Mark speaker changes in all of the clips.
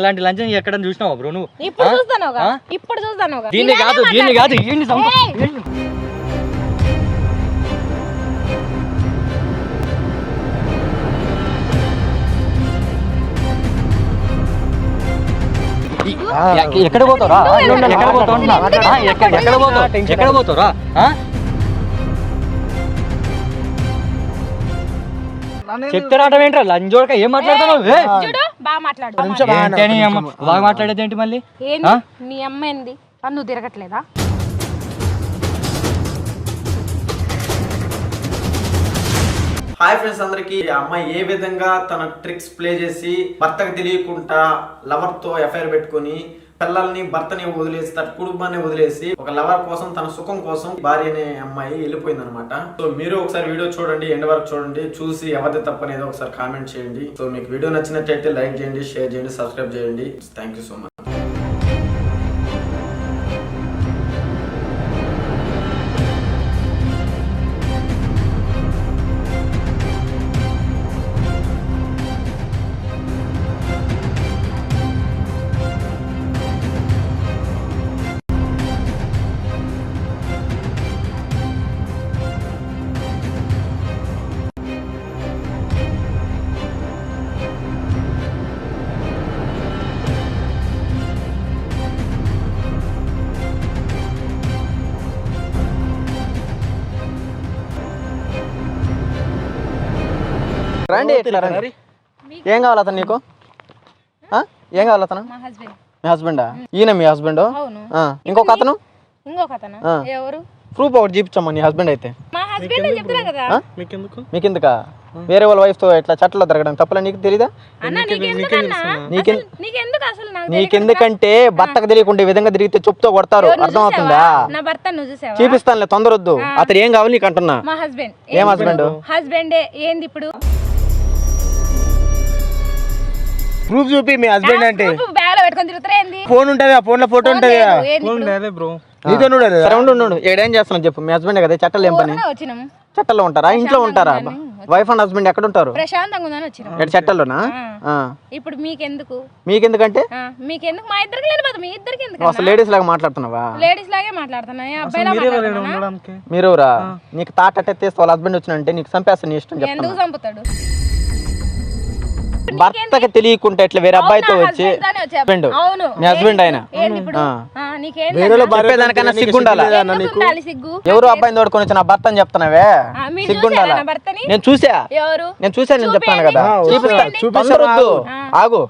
Speaker 1: ఇట్లాంటి లంచం ఎక్కడ చూసినావా బ్రో నువ్వు?
Speaker 2: ఇప్పుడు? చూస్తాను? ఇప్పుడు చూస్తాను
Speaker 1: దీన్ని కాదు దీన్ని కాదు. ఎ- ఎక్కడ పోతావురా? ఎక్కడ పోతావు ఎక్కడ పోతావు? ఎక్కడ పోతావురా చెప్తే రావడం ఏంట్రా? లంజోడక ఏం?
Speaker 2: చూడు బాగా మాట్లాడు.
Speaker 1: ఏంటి అని అమ్మ? బాగా మాట్లాడేది ఏంటి మళ్ళీ?
Speaker 2: నీ అమ్మ ఏంది? నువ్వు తిరగట్లేదా?
Speaker 3: హాయ్ ఫ్రెండ్స్ అందరికి. ఈ అమ్మాయి ఏ విధంగా తన ట్రిక్స్ ప్లే చేసి భర్తకు తెలియకుండా లవర్తో ఎఫ్ఐఆర్ పెట్టుకొని పిల్లల్ని భర్తని వదిలేసి తన కుటుంబాన్ని వదిలేసి ఒక లవర్ కోసం తన సుఖం కోసం భార్య అనే అమ్మాయి వెళ్ళిపోయింది అనమాట సో మీరు ఒకసారి వీడియో చూడండి ఎండ్ వరకు చూడండి చూసి ఎవరిది తప్పనేది ఒకసారి కామెంట్ చేయండి. సో మీకు వీడియో నచ్చినట్టయితే లైక్ చేయండి షేర్ చేయండి సబ్స్క్రైబ్ చేయండి. Thank you so much.
Speaker 4: రండి ఇట్లా రండి. ఏం కావాలి అతను నీకు? ఆ? ఏం కావాలి అతను?
Speaker 2: మా హస్బెండ్.
Speaker 4: మీ హస్బెండా? ఈయన మీ హస్బెండ్?
Speaker 2: అవును.
Speaker 4: ఇంకొక అతను?
Speaker 2: ఇంకొక అతను. ఎవరు?
Speaker 4: ప్రూఫ్ ఒకటి చూపించమ్మా నీ హస్బెండ్ అయితే? మీకు ఎందుకా వేరే వాళ్ళ వైఫ్తో ఇట్లా చట్టలో తిరగడం తప్పలే నీకు తెలీదా? నీకెందుకంటే భర్తకు తెలియకుండా ఈ విధంగా తిరిగితే చెప్తో కొడతారు.
Speaker 2: నువ్వు చూసావా?
Speaker 4: చూపిస్తానులే తొందరొద్దు. అతను ఏం కావాలి నీకు అంటున్నా.
Speaker 2: మా హస్బెండ్.
Speaker 4: ఏం హస్బెండ్?
Speaker 2: హస్బెండే ఏంది ఇప్పుడు?
Speaker 5: ప్రూఫ్ చూపి మీ హస్బెండ్ అంటే.
Speaker 2: బ్యాగ్లో పెట్టుకొని తిరుగుతారా ఏంది?
Speaker 5: ఫోన్ ఉంటది ఆ ఫోన్లో ఫోటో ఉంటది
Speaker 2: లేదు?
Speaker 5: నీతో
Speaker 4: ఉండు, ఉండు. ఏడేం చేస్తున్నావు చెప్పు. మీ హస్బెండ్ కదా చట్టాలు ఏం పని?
Speaker 2: వచ్చినాము
Speaker 4: చట్టంలో ఉంటారా? ఇంట్లో ఉంటారా? వైఫ్ అండ్ హస్బెండ్ ఎక్కడ ఉంటారు?
Speaker 2: ప్రశాంతంగా ఉందని వచ్చినాం.
Speaker 4: ఇక్కడ చట్టంలోనా ఆ.
Speaker 2: ఇప్పుడు మీకెందుకు?
Speaker 4: మీకెందుకంటే?
Speaker 2: మీకెందుకు? మా ఇద్దరికి బాధ మీ ఇద్దరికి ఎందుకు
Speaker 4: అసలు లేడీస్ లాగా మాట్లాడుతున్నావా?
Speaker 2: లేడీస్ లాగే మాట్లాడుతున్నా. అబ్బాయిలా మాట్లాడుతున్నా
Speaker 4: మీరెవరా? నీకు తాట అట్టేస్తే వాళ్ళ హస్బెండ్ వచ్చినంటే నీకు చంపేస్తా నీ ఇష్టం
Speaker 2: ఎందుకు చంపుతాడు?
Speaker 4: భర్తకి తెలియకుండా ఇట్లా వేరే అబ్బాయితో వచ్చి. హస్బెండ్
Speaker 2: అవును.
Speaker 4: మీ హస్బెండ్ ఆయన?
Speaker 2: ఏంది ఇప్పుడు?
Speaker 4: ఆ.
Speaker 2: ఆ, నీకేం
Speaker 4: చెప్పేదానికన్నా సిగ్గుండాలా?
Speaker 2: ఎందుకు ఉండాలి సిగ్గు.
Speaker 4: ఎవరు అబ్బాయిని తోడుకొని వచ్చి నా భర్త అని చెప్తున్నావే సిగ్గుండాలా? నేను చూసా.
Speaker 2: ఎవరు?
Speaker 4: నేను చూసాను నేను చెప్తాను కదా.
Speaker 2: చూపియండి.
Speaker 4: చూపిస్తా తొందరొద్దు. ఆగు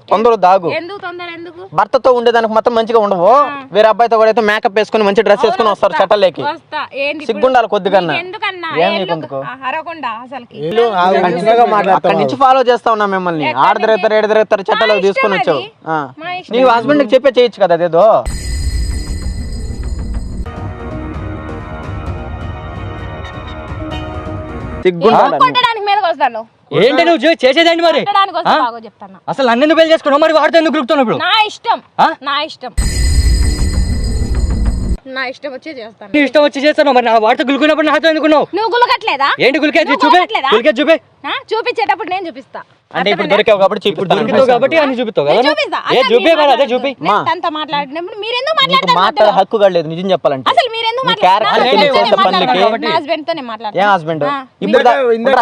Speaker 4: ఆగు.
Speaker 2: తొందర ఎందుకు?
Speaker 4: భర్తతో ఉండేదానికి మొత్తం మంచిగా ఉండవు. వేరే అబ్బాయితో కూడా అయితే మేకప్ వేసుకొని మంచి డ్రెస్ వేసుకొని వస్తారు చట్టలేకి
Speaker 2: వస్తా. ఏంది ఇప్పుడు?
Speaker 4: సిగ్గుండాలి
Speaker 5: కంటిన్యూగా
Speaker 4: అక్కడి నుంచి ఫాలో చేస్తా ఉన్నా మిమ్మల్ని. ఆడ తిరుగుతారు ఏడు తిరుగుతారు తీసుకొని వచ్చావు. నీ హస్బెండ్కి చెప్పే చేయొచ్చు కదా అదేదో
Speaker 1: ఏంటి నువ్వు చే- చేసేదేంటి మరి? అసలు నన్ను పెళ్ళి చేసుకున్నావు? మరి వాడితో ఎందుకు ఇప్పుడు?
Speaker 2: నా ఇష్టం.
Speaker 1: ఆ?
Speaker 2: నా ఇష్టం. నా ఇష్టం వచ్చి చేస్తాను.
Speaker 1: ఇష్టం వచ్చి చేస్తాను. మరి నా వాడితో గులుకున్నప్పుడు నాతో ఎందుకున్నావు
Speaker 2: నువ్వు గులకట్లేదా?
Speaker 1: ఏంటి గులికేది చూపే? గులికేది చూపే.
Speaker 2: ఆ? చూపించేటప్పుడు నేను చూపిస్తా.
Speaker 4: అంటే ఇప్పుడు దొరికావు కాబట్టి
Speaker 1: దొరుకుతావు కాబట్టి అన్ని చూపిస్తావు కదా? ఏ చూపే
Speaker 2: మీరు
Speaker 1: మరి అదే చూపి.
Speaker 2: తనతో మాట్లాడినప్పుడు మీరెందుకు
Speaker 4: నీకు
Speaker 2: మాట్లాడతారు?
Speaker 4: మాట్లాడే? హక్కు కూడా లేదు నిజం చెప్పాలంటే.
Speaker 2: అసలు
Speaker 4: నీ character
Speaker 2: మాట్లాడతారు హస్బెండ్ తోనే
Speaker 4: ఏం
Speaker 2: మాట్లాడతాను
Speaker 4: హస్బెండ్ ఇప్పుడు
Speaker 5: ఇందాక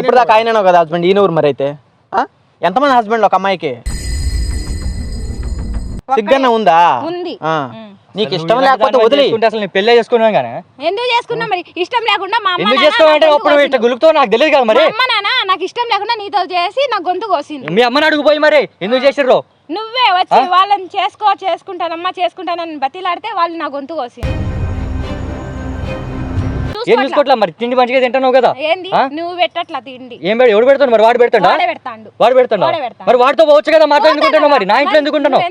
Speaker 4: ఇప్పుడు దాకా ఆయననే కదా హస్బెండ్ ఈయన ఊరు మరి అయితే? ఆ? ఎంతమంది హస్బెండ్ ఒక అమ్మాయికి? సిగ్గన్న ఉందా?
Speaker 2: ఉంది.
Speaker 4: ఆ. నీకు ఇష్టం లేకపోతే వదిలి.
Speaker 1: చేసుకుంటే అసలు నేను పెళ్ళే చేసుకున్నాను కానీ.
Speaker 2: ఎందుకు చేసుకున్నా మరి? ఇష్టం లేకుండా మా అమ్మ
Speaker 1: ఎందుకు
Speaker 2: నాన్న
Speaker 1: చేసుకోవాలి అంటే
Speaker 2: నాకు
Speaker 1: అప్పుడు ఇట్లా. గులుకుతావు నాకు తెలియదు కదా మరి?
Speaker 2: అమ్మ నాన్న నాకు ఇష్టం లేకుండా నీతో చేసి నా గొంతు కోసింది.
Speaker 1: మీ అమ్మని అడుగుపోయి మరి ఎందుకు చేసిర్రు?
Speaker 2: నువ్వే వచ్చి వాళ్ళని చేసుకో చేసుకుంటానమ్మా చేసుకుంటానని బతిలాడితే వాళ్ళు నా గొంతు కోసింది.
Speaker 1: ఏం చూసుకోవట్లా మరి? తిండి మంచిగా తింటున్నావు కదా?
Speaker 2: నువ్వు పెట్టట్లా తిండి?
Speaker 1: ఏం పెడు ఎవడు పెడతాడు మరి? వాడు పెడతాడా?
Speaker 2: వాడే పెడతాండు.
Speaker 1: మరి వాడితో పోవచ్చు కదా ఎందుకుంటున్నావు మరి? నా ఇంట్లో ఎందుకుంటున్నావు?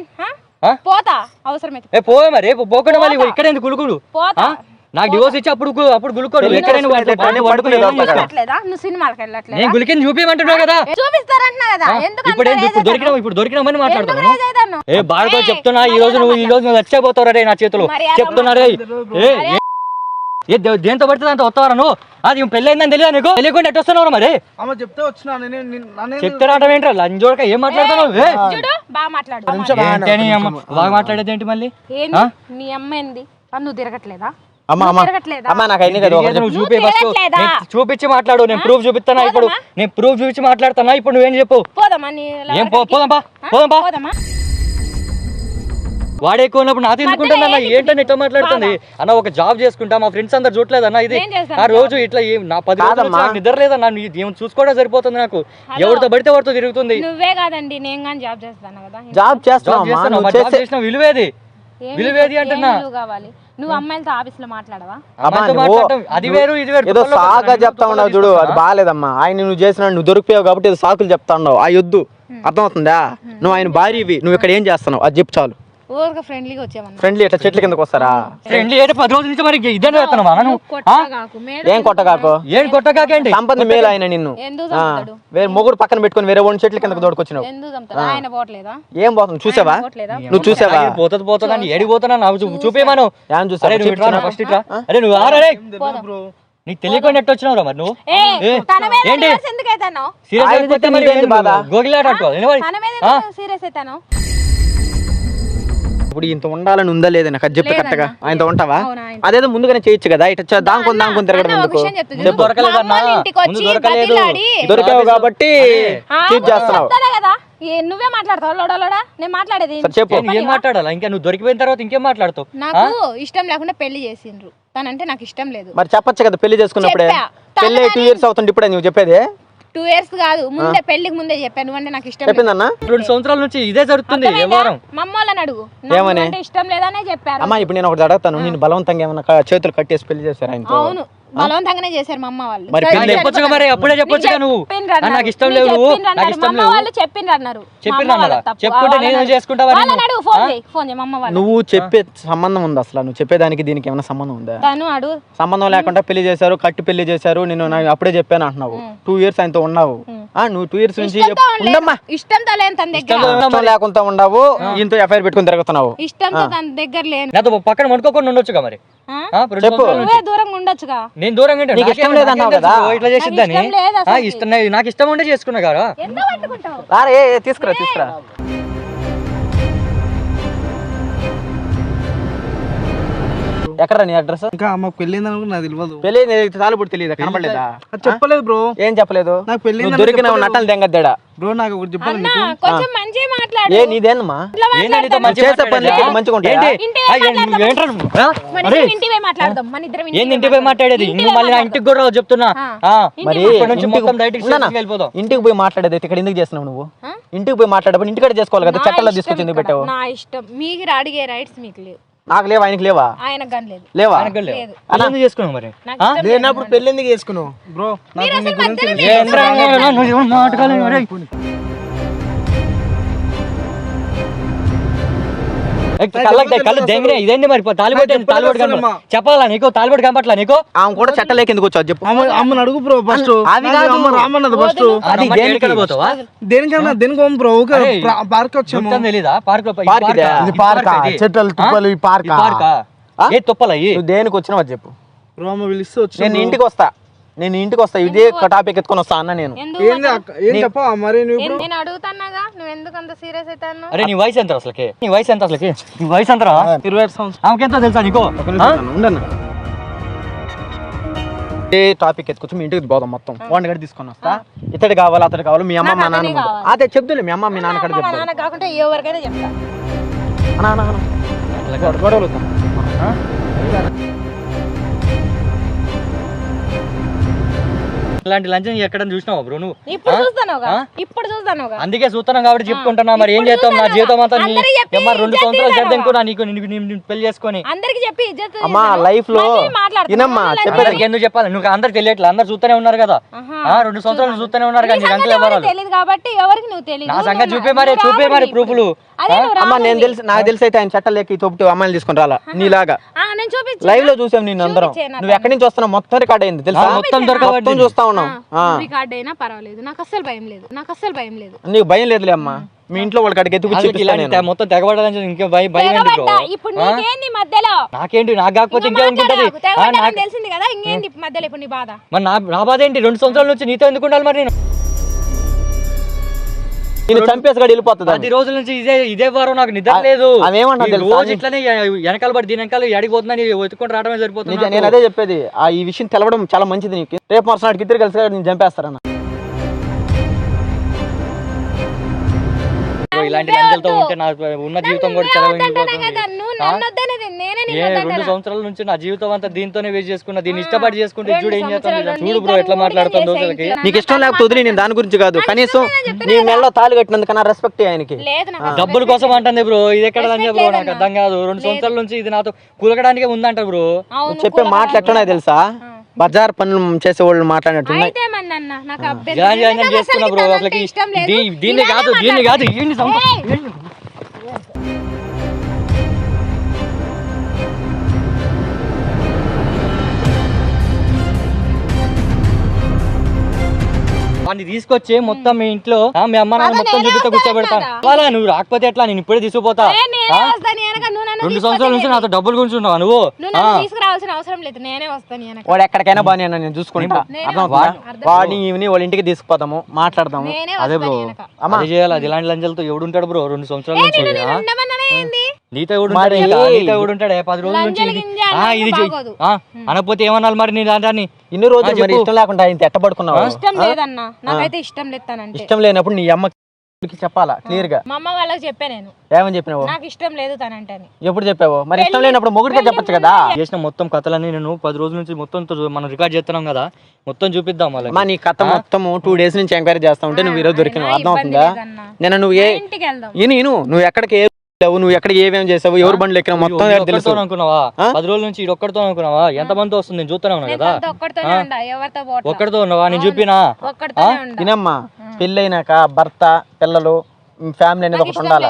Speaker 2: పోతా అవసరమైతే.
Speaker 1: ఏ పోవే మరి రేపు పోకుండా మళ్ళీ ఇక్కడ ఎందుకు గులుకుడు
Speaker 2: పోతా.
Speaker 1: ఆ? నాకు డివోర్స్ ఇచ్చి అప్పుడు గు- అప్పుడు గులుకోడు ఎక్కడైనా వాడితో పని వండుకుని ఏం చేస్తావు?
Speaker 2: వెళ్ళట్లేదా? నువ్వు సినిమాలకు వెళ్ళట్లేదా?
Speaker 1: నేను గులికింది చూపించమంటున్నావు కదా.
Speaker 2: చూపిస్తారంటున్నా కదా? ఎందుకు
Speaker 1: ఇప్పుడు ఇప్పుడు దొరికినావు ఇప్పుడు దొరికినామని మాట్లాడుతున్నాను ఏ బాగా చెప్తున్నా ఈ రోజు నువ్వు ఈ రోజు నువ్వు చచ్చిపోతావు రే నా చేతిలో.
Speaker 2: మరి అలా
Speaker 1: చెప్తున్నా రే. ఏ ఏ- ఏ దే- దేంతో పడితే దాంతో వస్తావరా నువ్వు అది పెళ్ళైందని తెలియదు నీకు? తెలియకుండా ఎట్టు వస్తున్నావు మరి?
Speaker 5: అమ్మ చెప్తే వచ్చినా నేను నేను- నన్ను
Speaker 1: చెప్తే రావడం ఏంట్రా? లంజోడక ఏం మాట్లాడుతున్నావు? ఏ?
Speaker 2: చూడు బాగా మాట్లాడు.
Speaker 1: ఏంటి అని అమ్మ? బాగా మాట్లాడేది ఏంటి మళ్ళీ?
Speaker 2: ఏంది నీ అమ్మ ఏంది? ఆ, నువ్వు తిరగట్లేదా?
Speaker 4: అమ్మ
Speaker 2: నువ్వు
Speaker 4: అమ్మ.
Speaker 2: తిరగట్లేదా?
Speaker 4: అమ్మ నాకు అయినా కదా ఒకటి
Speaker 1: నువ్వు
Speaker 4: చెప్పు.
Speaker 1: చూపి ఫస్ట్
Speaker 2: తిరగట్లేదా?
Speaker 1: చూపించి మాట్లాడు నేను ప్రూఫ్ చూపిస్తానా ఇప్పుడు? నేను ప్రూఫ్ చూపించి మాట్లాడుతానా ఇప్పుడు నువ్వేం చెప్పు?
Speaker 2: పోదామా నీ
Speaker 1: ఏం పో పోదాం పా పోదాం పా
Speaker 2: పోదామా
Speaker 1: వాడే ఎక్కువ ఉన్నప్పుడు నాతో ఎందుకుంటుంది అన్న?
Speaker 2: ఏంటి
Speaker 1: ఏంటని ఇట్లా మాట్లాడుతుంది? అన్న ఒక జాబ్ చేసుకుంటా మా ఫ్రెండ్స్ అందరు చూడలేదు అన్న ఇది
Speaker 2: చేస్తాను
Speaker 1: ఆ రోజు ఇట్లా ఏం- నా పది రోజులు నిద్ర లేదన్న ఏం చూసుకోవడం సరిపోతుంది నాకు. ఎవరితో పడితే వాడితో తిరుగుతుంది.
Speaker 2: నువ్వే కాదండి నేను కానీ జాబ్ చేస్తాను కదా?
Speaker 4: జాబ్ చేస్తున్నావు?
Speaker 1: జాబ్ చేసిన విలువేది. విలువేది అంటున్నా.
Speaker 2: కావాలి? నువ్వు అమ్మాయిలతో ఆఫీస్లో మాట్లాడవా
Speaker 1: అది వేరు ఇది వేరు.
Speaker 4: ఏదో సాగా చెప్తా ఉన్నావు చూడు అది బాగాలేదమ్మా. ఆయన నువ్వు చేసిన నువ్వు దొరికిపోయావు కాబట్టి ఏదో సాకులు చెప్తా ఉన్నావు. ఆ యొద్దు అర్థమవుతుందా? నువ్వు ఆయన భార్యవి. నువ్వు ఇక్కడ ఏం చేస్తున్నావు? అది చెప్పు చాలు.
Speaker 2: ఊరికి ఫ్రెండ్లీగా వచ్చామన్నా
Speaker 4: ఫ్రెండ్లీ ఇట్లా చెట్ల కిందకు వస్తారా?
Speaker 1: ఫ్రెండ్లీ ఏంటి పది రోజుల నుంచి మరి ఇదే చేస్తున్నావా నువ్వు ఆ?
Speaker 2: కొట్టగాకు మేడం
Speaker 4: ఏం కొట్టగాకు?
Speaker 1: ఏం
Speaker 4: సంపద మేలు ఆయన నిన్ను.
Speaker 2: ఎందుకు
Speaker 4: ఆ,
Speaker 2: చంపుతాడు?
Speaker 4: వేరే మొగుడు పక్కన పెట్టుకొని వేరే వాడిని చెట్ల కిందకు దోడుకొచ్చినావు.
Speaker 2: ఎందుకు చంపుతాడు? ఆయన పోవట్లేదా?
Speaker 4: ఏం పోతుంది చూసావా?
Speaker 2: పోవట్లేదా?
Speaker 4: నువ్వు చూసావా?
Speaker 1: పోతుంది పోతుంది అని ఏడి పోతున్నా నాకు చూ- చూపేమాను
Speaker 4: ఏం
Speaker 1: అరే
Speaker 4: చూసావా
Speaker 1: నువ్వు ఇట్రా ఫస్ట్ ఇట్రా. అరే నువ్వు ఆరా రే నీకు తెలియకుండా ఎట్టు వచ్చినావురా మరి నువ్వు?
Speaker 2: ఏ
Speaker 1: ఏ,
Speaker 2: తన మీద
Speaker 1: ఏంటి?
Speaker 2: reverse ఎందుకు అవుతాను
Speaker 1: సీరియస్
Speaker 4: ఆయన
Speaker 1: అయిపోతే
Speaker 4: చెప్తే
Speaker 1: మరి
Speaker 4: నీకేంటి బాధ?
Speaker 1: గోగిలాట ఆడుకో ఏంటి?
Speaker 2: తన మీద
Speaker 1: ఆ?
Speaker 2: సీరియస్ అవుతాను
Speaker 4: ఇప్పుడు ఇంత ఉండాలని ఉందా లేదా నాకు? అది చెప్పు. కరెక్ట్గా. ఆయనతో ఉంటావా. అదేదో ముందుగానే చేయొచ్చు కదా. ఇట్లా దానికొని దానికొని తిరగడం ఎందుకు?
Speaker 1: దొరకలేదు.
Speaker 4: దొరికావు కాబట్టి చేస్తున్నావు.
Speaker 2: చెప్తానే కదా? ఏ, నువ్వే మాట్లాడతావు? లోడా లోడా? నేను మాట్లాడేది
Speaker 4: చెప్పు.
Speaker 1: ఏ, నువ్వు ఏం మాట్లాడాలా? ఇంకా నువ్వు దొరికిపోయిన తర్వాత ఇంకేం మాట్లాడతావు?
Speaker 2: నాకు ఇష్టం లేకుండా పెళ్ళి చేసిండ్రు. తనంటే నాకు ఇష్టం లేదు.
Speaker 4: మరి చెప్పొచ్చు కదా పెళ్ళి చేసుకున్నప్పుడే. పెళ్ళి టూ ఇయర్స్ అవుతుంది ఇప్పుడే నువ్వు చెప్పేది.
Speaker 2: టూ ఇయర్స్ కాదు ముందే పెళ్ళికి ముందే చెప్పాను నువ్వంటే నాకు ఇష్టం లేదు.
Speaker 4: చెప్పిందన్నా
Speaker 1: రెండు సంవత్సరాల నుంచి ఇదే జరుగుతుంది
Speaker 2: అర్థమైందా?
Speaker 1: వ్యవహారం.
Speaker 2: మా అడుగు. నాకు
Speaker 4: ఏమని?
Speaker 2: నువ్వంటే ఇష్టం లేదనే చెప్పారు.
Speaker 4: అమ్మా ఇప్పుడు నేను ఒకటి అడుగుతాను నేను బలవంతంగా ఏమన్నా క- చేతులు కట్టేసి పెళ్ళి చేశారు ఆయనతో?
Speaker 2: అవును. బలవంతంగానే చేశారు మా అమ్మ వాళ్ళు
Speaker 4: మరి
Speaker 1: చెప్పొచ్చుగా
Speaker 2: సరే.
Speaker 1: మరి, అప్పుడే చెప్పొచ్చుగా
Speaker 2: నీకు
Speaker 1: నువ్వు. నాకు ఇష్టం లేదు, నాకు. ఇష్టం లేదు.
Speaker 2: వాళ్ళు చెప్పిండ్రు అన్నారు మా
Speaker 1: చెప్పిండ్రు అన్నారా? చెప్పుకుంటే నేను
Speaker 2: అడుగు.
Speaker 1: చేసుకుంటావా
Speaker 2: వాళ్ళని
Speaker 1: నేను?
Speaker 2: అడుగు ఫోన్? చేయి ఫోన్ చేయి మా అమ్మ వాళ్ళు
Speaker 4: నువ్వు చెప్పే సంబంధం ఉంది అసలు నువ్వు చెప్పేదానికి దీనికి ఏమైనా సంబంధం ఉందా
Speaker 2: తను అడుగు
Speaker 4: సంబంధం లేకుండా పెళ్ళి చేశారు కట్టి పెళ్ళి చేశారు నేను నాకు అప్పుడే చెప్పాను అంటున్నావు టూ ఇయర్స్ ఆయనతో ఉన్నావు ఆ, నువ్వు టూ ఇయర్స్ నుంచి
Speaker 2: ఇష్టంతో
Speaker 4: ఉండమ్మా.
Speaker 2: లేని తన దగ్గర.
Speaker 4: ఇష్టం లేకుండా ఉండవు. ఇంత ఎఫ్ఐఆర్ పెట్టుకుని తిరుగుతున్నావు.
Speaker 2: ఇష్టంతో తన దగ్గర లేను
Speaker 1: నాతో పక్కన మనుకోకుండా ఉండొచ్చుగా మరి?
Speaker 2: ఆ?
Speaker 1: ఆ, రెండు
Speaker 4: చెప్పు.
Speaker 1: సంవత్సరాల నుంచి.
Speaker 2: నువ్వే దూరంగా ఉండొచ్చుగా?
Speaker 1: నేను దూరంగా ఉంటే
Speaker 4: నీకు
Speaker 1: నాకేం-
Speaker 4: ఇష్టం లేదన్నావు
Speaker 1: నాకేం
Speaker 4: కదా?
Speaker 1: తెలుసు? ఇట్లా చేసిద్దని
Speaker 2: నాకు ఇష్టం లేదు
Speaker 1: ఆ,
Speaker 2: అసలుకి.
Speaker 1: ఇష్టం నాకు- నాకు ఇష్టం ఉంటే చేసుకున్నా కదా
Speaker 2: ఎంత పట్టుకుంటావు?
Speaker 4: రారా ఏ ఏ, తీసుకురా తీసుకురా. ఎక్కడ నీ అడ్రస్?
Speaker 5: ఇంకా అమ్మకు పెళ్ళింది అనుకున్నా నాకు తెలియదు
Speaker 4: పెళ్ళి తాలుపుడు తెలియదు? కనపడలేదా
Speaker 5: అది చెప్పలేదు బ్రో.
Speaker 4: ఏం చెప్పలేదు?
Speaker 5: నాకు
Speaker 4: నువ్వు దొరికిన నట్టలు దెంగద్దాడా
Speaker 5: బ్రో నాకు ఒకటి చెప్పాలి
Speaker 2: కొంచెం మాట్లాడు.
Speaker 4: ఏ నీదేనమ్మా
Speaker 1: ఏంటి మంచిగా
Speaker 4: చేసే
Speaker 1: మాట్లాడేది?
Speaker 4: మంచిగా ఉంటాయా?
Speaker 1: ఏంటి? ఏంట్రా
Speaker 2: ఇంటికి పోయి మాట్లాడదాం. మన ఇద్దరం
Speaker 1: ఏంది ఇంటికి పోయి మాట్లాడేది.
Speaker 2: ఇంటికి
Speaker 1: నువ్వు మళ్ళీ నా ఇంటికి కూడా చెప్తున్నా.
Speaker 2: ఆ.
Speaker 4: మరి
Speaker 1: నుంచి
Speaker 4: ఇంటికి-
Speaker 1: మొత్తం బయటికి
Speaker 4: ఉన్నానా?
Speaker 1: తీసుకుని వెళ్ళిపోదాం.
Speaker 4: ఇంటికి పోయి మాట్లాడేది ఇక్కడ ఎందుకు చేస్తున్నావు నువ్వు? ఇంటికి పోయి మాట్లాడేప్పుడు ఇంటికాడ చేసుకోవాలి కదా చట్టంలో
Speaker 2: ఇష్టం
Speaker 4: తీసుకొచ్చి ఎందుకు
Speaker 2: ఇక్కడ.
Speaker 4: పెట్టావు?
Speaker 2: నా ఇష్టం. మీకు అడిగే రైట్స్ మీకు లేవు.
Speaker 4: నాకు లేవా? ఆయనకి లేవా?
Speaker 2: లేదు.
Speaker 4: లేవా?
Speaker 1: ఎందుకు చేసుకున్నావు మరి?
Speaker 5: పెళ్ళి ఎందుకు చేసుకున్నావు? బ్రో
Speaker 1: కళ్ళకి కళ్ళు దెంగిరే ఇదేంటి మరి? కనపడ చెప్పాలా నీకు? తాలిబొట్టు కనపట్లా నీకు?
Speaker 4: ఆమె కూడా చట్టలేక ఎందుకు వచ్చావు? చెప్పు.
Speaker 5: అమ్మ అమ్మని అడుగు బ్రో ఫస్ట్
Speaker 4: అది కాదు.
Speaker 5: రామన్నది ఫస్ట్
Speaker 4: అది దేనికి?
Speaker 1: పోతావా?
Speaker 5: దేనికన్నా దేనికి బ్రో. పార్క్ వచ్చాము.
Speaker 1: తెలీదా? పార్క్
Speaker 4: పార్క్
Speaker 1: పార్కా?
Speaker 4: ఇదా?
Speaker 1: ఆ?
Speaker 5: తుప్పలు, ఈ పార్కా?
Speaker 1: పార్కా?
Speaker 4: ఆ?
Speaker 1: ఏ తుప్పలా
Speaker 4: దేనికి వచ్చినావు చెప్పు.
Speaker 5: అమ్మ పిలిస్తే వచ్చి
Speaker 4: నేను ఇంటికి వస్తా. నేను ఇంటికి వస్తా ఇదే టాపిక్ ఎత్తుకొని వస్తా అన్న నేను.
Speaker 2: ఎందుకు
Speaker 5: ఏంది అక్క? ఏం చెప్పా మరి నువ్వు
Speaker 2: ఏం- నేను అడుగుతాన్నాగా? నువ్వు ఎందుకు అంత సీరియస్ అవుతాను
Speaker 1: అరే నీ వయసు ఎంత అసలుకి? నీ వయసు ఎంత అసలుకి? నీ వయసు ఎంతరా?
Speaker 5: ఇరవై
Speaker 1: ఆమెకెంతో తెలుసా నీకు?
Speaker 4: ఏ టాపిక్ ఎత్తుకొచ్చి మీ ఇంటికి పోదాం మొత్తం. వాడిని కూడా తీసుకొని వస్తా. ఇతడు కావాలి అతడు కావాలి మీ అమ్మ మా నాన్న. అదే చెప్తులే మీ అమ్మ మీ నాన్న కూడా
Speaker 2: నాన్న కాకుండా ఎవరికైనా చెప్తా.
Speaker 4: గొడవలు
Speaker 1: ఇలాంటి లంచం ఎక్కడ చూసినావు బ్రో నువ్వు?
Speaker 2: ఇప్పుడు
Speaker 1: ఆ?
Speaker 2: ఇప్పుడు చూస్తానుగా
Speaker 1: అందుకే చూస్తున్నాం కాబట్టి చెప్పుకుంటున్నా మరి. ఏం చేస్తాం నా
Speaker 2: చూస్తాను.
Speaker 1: జీవితం అంతా రెండు సంవత్సరాలు
Speaker 2: తీశాను.
Speaker 1: జడ్దనుకున్నా నీకు పెళ్ళి చేసుకొని.
Speaker 2: అందరికి చెప్పి
Speaker 4: అమ్మా.
Speaker 1: లైఫ్లో ఎందుకు చెప్పాలి? నువ్వు అందరికి తెలియట్లే. అందరు చూస్తూనే ఉన్నారు కదా. రెండు సంవత్సరాలు చూస్తూనే. ఉన్నారు
Speaker 2: సంగతి
Speaker 1: అంకెలు
Speaker 2: తెలియదు కాబట్టి ఎవరికి నువ్వు తెలియదు
Speaker 1: నా సంగతి చూపే మరి చూపే మరి ప్రూఫ్లు.
Speaker 4: అమ్మా నేను. తెలిసి నాకు తెలిసి అయితే ఆయన చట్టలేక ఈ తోపుటి అమ్మాయిని తీసుకొని రాలా. నీలాగా.
Speaker 2: ఆ, నేను చూపించు
Speaker 4: లైవ్లో చూసాం నిన్ను అందరం. నువ్వు ఎక్కడి నుంచి వస్తున్నావు? మొత్తం రికార్డ్ అయింది తెలుసా.
Speaker 1: మొత్తం
Speaker 4: చూస్తా
Speaker 2: రికార్డ్ అయినా పర్వాలేదు. నాకు అస్సలు భయం లేదు. నాకు అస్సలు భయం లేదు.
Speaker 4: నీకు భయం లేదులే అమ్మా. మీ ఇంట్లో వాళ్ళకి అడిగి ఎత్తుకు
Speaker 1: మొత్తం తెగబడాలని ఇంకే భయం భయం.
Speaker 2: ఇప్పుడు నీకేంది మధ్యలో?
Speaker 1: నాకేంటి? నాకు కాకపోతే
Speaker 2: తెలిసింది కదా ఇంకేంది మధ్యలో ఇప్పుడు నీ బాధ?
Speaker 1: మరి నా నా బాధ ఏంటి? రెండు సంవత్సరాల నుంచి నీతో ఎందుకు ఉండాలి మరి నేను?
Speaker 4: నేను చంపేసి గడి వెళ్ళిపోతుంది
Speaker 1: పది రోజుల నుంచి ఇదే ఇదే వారం నాకు నిద్ర లేదు? రోజు ఇట్లానే వెనకాల పడి దీని వెనకాల ఎడిపోతుందని వెతుకుంటూ రావడమే సరిపోతుంది
Speaker 4: నేను అదే చెప్పేది. ఆ ఈ విషయం తెలవడం చాలా మంచిది నీకు. రేపు మరుసటి ఇద్దరు కలిసి నేను చంపేస్తారన్న.
Speaker 1: నాకు. ఇలాంటి లంజలతో ఉంటే నా ఉన్న జీవితం కూడా చాలా
Speaker 2: కదా
Speaker 1: రెండు? సంవత్సరాల నుంచి నా జీవితం అంతా దీంతోనే వేస్ట్ చేసుకున్నా. దీన్ని ఇష్టపడి చేసుకుంటే చూడు ఏం చేస్తాను చూడు బ్రో ఎట్లా మాట్లాడుతుందో
Speaker 2: ఇంట్లో.
Speaker 4: నీకు ఇష్టం లేకపోతే వదిలి నేను దాని గురించి కాదు. కనీసం నీ మెళ్ళలో తాళి కట్టినందుకన్నా రెస్పెక్ట్ ఆయనకి.
Speaker 1: డబ్బుల కోసం అంటుంది బ్రో ఇది ఎక్కడ బ్రో నాకు. అర్థం కాదు. రెండు సంవత్సరాల నుంచి ఇది నాతో కులకడానికే ఉందంట బ్రో.
Speaker 4: చెప్పే మాటలు ఎట్లున్నాయి తెలుసా? బజార్ పనులు చేసే వాళ్ళు మాట్లాడినట్టున్నాయి.
Speaker 2: అయితే మంది అన్న నాకు అభ్యంతరం
Speaker 1: వాడిని తీసుకొచ్చి మొత్తం మీ ఇంట్లో మీ అమ్మ నాన్న మొత్తం
Speaker 2: వస్తాను
Speaker 1: కూర్చోబెడతాను. వాళ్ళ నువ్వు? రాకపోతే ఎట్లా? నేను ఇప్పుడే తీసుకుపోతా. రెండు. సంవత్సరాల నుంచి నాతో డబ్బులు గుంచున్నావు నువ్వు?
Speaker 2: నువ్వు తీసుకురావాల్సిన అవసరం లేదు. నేనే వస్తాను వెనక
Speaker 4: వాడు ఎక్కడికైనా బాగా నేను నేను చూసుకుంటా.
Speaker 2: నేనే
Speaker 4: అర్థమవుతుందా?
Speaker 2: వస్తాను.
Speaker 4: వాడిని ఈవిని వాళ్ళ ఇంటికి తీసుకుపోతాము మాట్లాడదాము
Speaker 2: నేనే
Speaker 1: అదే బ్రో
Speaker 2: వస్తాను వెనక
Speaker 4: అమ్మా.
Speaker 1: అదే చేయాలి. అది ఇలాంటి లంజలతో ఎవడుంటాడు బ్రో రెండు సంవత్సరాల నుంచి?
Speaker 2: ఉండమన్నానే ఏంది?
Speaker 1: నీతో ఎవడుంటాడు
Speaker 4: మరి-
Speaker 1: ఇంకా? నీతో ఎవడుంటాడే? పది రోజుల నుంచి
Speaker 2: లంజలు
Speaker 1: ఇది-
Speaker 2: గింజ
Speaker 1: ఆ,
Speaker 2: అన్నందుకు
Speaker 1: ఇది చెయ్.
Speaker 2: బాగోదు.
Speaker 1: ఆ, అనకపోతే ఏమన్నాను మరి నీ దాన్ని
Speaker 4: ఇన్ని రోజులు
Speaker 1: ఆ,
Speaker 4: మరి
Speaker 1: చెప్పు.
Speaker 4: ఇష్టం లేకుండా ఆయన ఎట్టబడుకున్నావు?
Speaker 2: ఇష్టం లేదన్నా. నాకైతే ఇష్టం లేదు తనంటే.
Speaker 4: ఇష్టం లేనప్పుడు నీ చెప్పాలా? క్లియర్గా
Speaker 2: మా అమ్మ వాళ్ళకి చెప్పా నేను.
Speaker 4: ఏమని చెప్పినావు?
Speaker 2: నాకు ఇష్టం లేదు తనంటే అని
Speaker 4: ఎప్పుడు చెప్పావు? మరి ఇష్టం లేనప్పుడు మొగుడికే చెప్పొచ్చు కదా?
Speaker 1: చేసిన మొత్తం కథలన్నీ నేను పది రోజుల నుంచి మొత్తం మనం రికార్డ్ చేస్తున్నాం కదా మొత్తం చూపిద్దాం వాళ్ళకి.
Speaker 4: మా నీ కథ మొత్తం టూ డేస్ నుంచి ఎంక్వైరీ చేస్తా ఉంటే నువ్వు ఈరోజు దొరికినావు.
Speaker 2: అయినా
Speaker 4: అర్థం అవుతుందా. నేను నువ్వు ఏ ఈను నువ్వు ఎక్కడికి ఏ నువ్వు ఎక్కడ ఏమేమి చేసావు ఎవరు బండ్లు ఎక్కినా మొత్తం తెలుసు?
Speaker 1: అనుకున్నావా? పది రోజుల నుంచి ఇది ఒక్కడితో అనుకున్నావా? ఎంత మంది వస్తుంది? నేను చూస్తూనే ఉన్నా
Speaker 2: నేను
Speaker 1: కదా. ఒక్కడితో ఉన్నావా? నేను చూపినా?
Speaker 4: వినమ్మా. పెళ్ళైనాక భర్త పిల్లలు ఫ్యామిలీ అనేది ఒకటి ఉండాలి?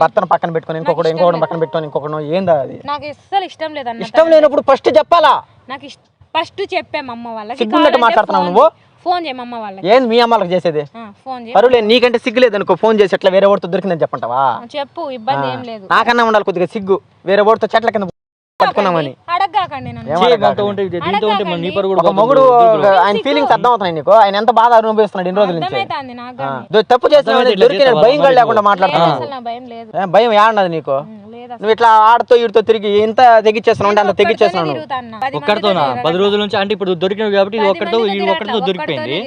Speaker 4: భర్తను పక్కన పెట్టుకొని ఇంకొకటి ఇంకొకటి పక్కన పెట్టుకొని ఇంకొకటి ఏందా అది?
Speaker 2: నాకు అస్సలు ఇష్టం లేదన్న
Speaker 4: ఇష్టం లేనప్పుడు ఫస్ట్ చెప్పాలా?
Speaker 2: నాకు ఫస్ట్ చెప్పే మా అమ్మ వాళ్ళకి
Speaker 4: సిగ్గున్నట్టు మాట్లాడుతున్నావు నువ్వు?
Speaker 2: ఫోన్ చేయి అమ్మ వాళ్ళకి.
Speaker 4: ఏంది మీ అమ్మాలకు చేసేది?
Speaker 2: ఫోన్ చేయి.
Speaker 4: నీకంటే సిగ్గు లేదనుకో ఫోన్ చేసి ఎట్లా వేరే వాడితో దొరికిందని చెప్పంటావా?
Speaker 2: చెప్పు ఇబ్బంది ఏం లేదు.
Speaker 4: నాకన్నా ఉండాలి కొద్దిగా సిగ్గు. వేరే వాడితో చెట్ల కింద పట్టుకున్నామని.
Speaker 2: అడగకండి
Speaker 4: ఒక మొగుడు. ఆయన ఫీలింగ్స్ అర్థం అవుతున్నాయి నీకు. ఆయన ఎంత బాధ అనుభవిస్తున్నాడు ఇన్ని రోజుల నుంచి? తప్పు చేసిన? భయం కూడా లేకుండా
Speaker 2: లేదు.
Speaker 4: మాట్లాడుతున్నావు.
Speaker 2: అసలు నా భయం లేదు.
Speaker 4: ఏ, భయం? ఏడన్నది నీకు. నువ్వు ఇట్లా ఆడుతో ఈడుతో తిరిగి ఎంత తెగించేస్తున్నావు అంటే అంత
Speaker 2: మందితో
Speaker 1: ఒక్కడితోనా. పది రోజుల నుంచి అంటే ఇప్పుడు దొరికినవి కాబట్టి ఒక్కడితో ఒక్కడితో దొరికిపోయింది.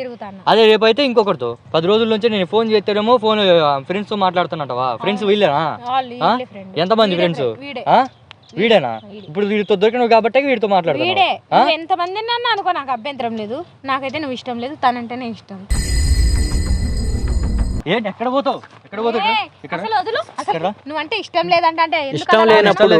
Speaker 1: అదే రేపు అయితే ఇంకొకరితో. పది రోజుల నుంచి నేను ఫోన్ చేస్తాడేమో ఫోన్ ఫ్రెండ్స్తో మాట్లాడుతున్నట్టవా? ఫ్రెండ్స్ వీళ్ళేనా. ఎంతమంది ఫ్రెండ్స్ వీడేనా? ఇప్పుడు వీడితో దొరికినవి కాబట్టి వీడితో
Speaker 2: వీడే.
Speaker 1: మాట్లాడుతున్నావు
Speaker 2: నువ్వు మంది నన్ను అనుకో నాకు అభ్యంతరం లేదు. నాకైతే నువ్వు ఇష్టం లేదు తనంటేనే ఇష్టం.
Speaker 1: ఏంటి ఎక్కడ పోతావు? ఎక్కడ పోతావు
Speaker 2: ఏయ్,
Speaker 1: ఇక్కడ?
Speaker 2: అసలు వదులు. అసలు
Speaker 1: ఇక్కడ?
Speaker 2: నువ్వంటే ఇష్టం లేదంటే అంటే ఎందుకు
Speaker 4: ఇష్టం
Speaker 2: అలా
Speaker 4: లేనప్పుడు?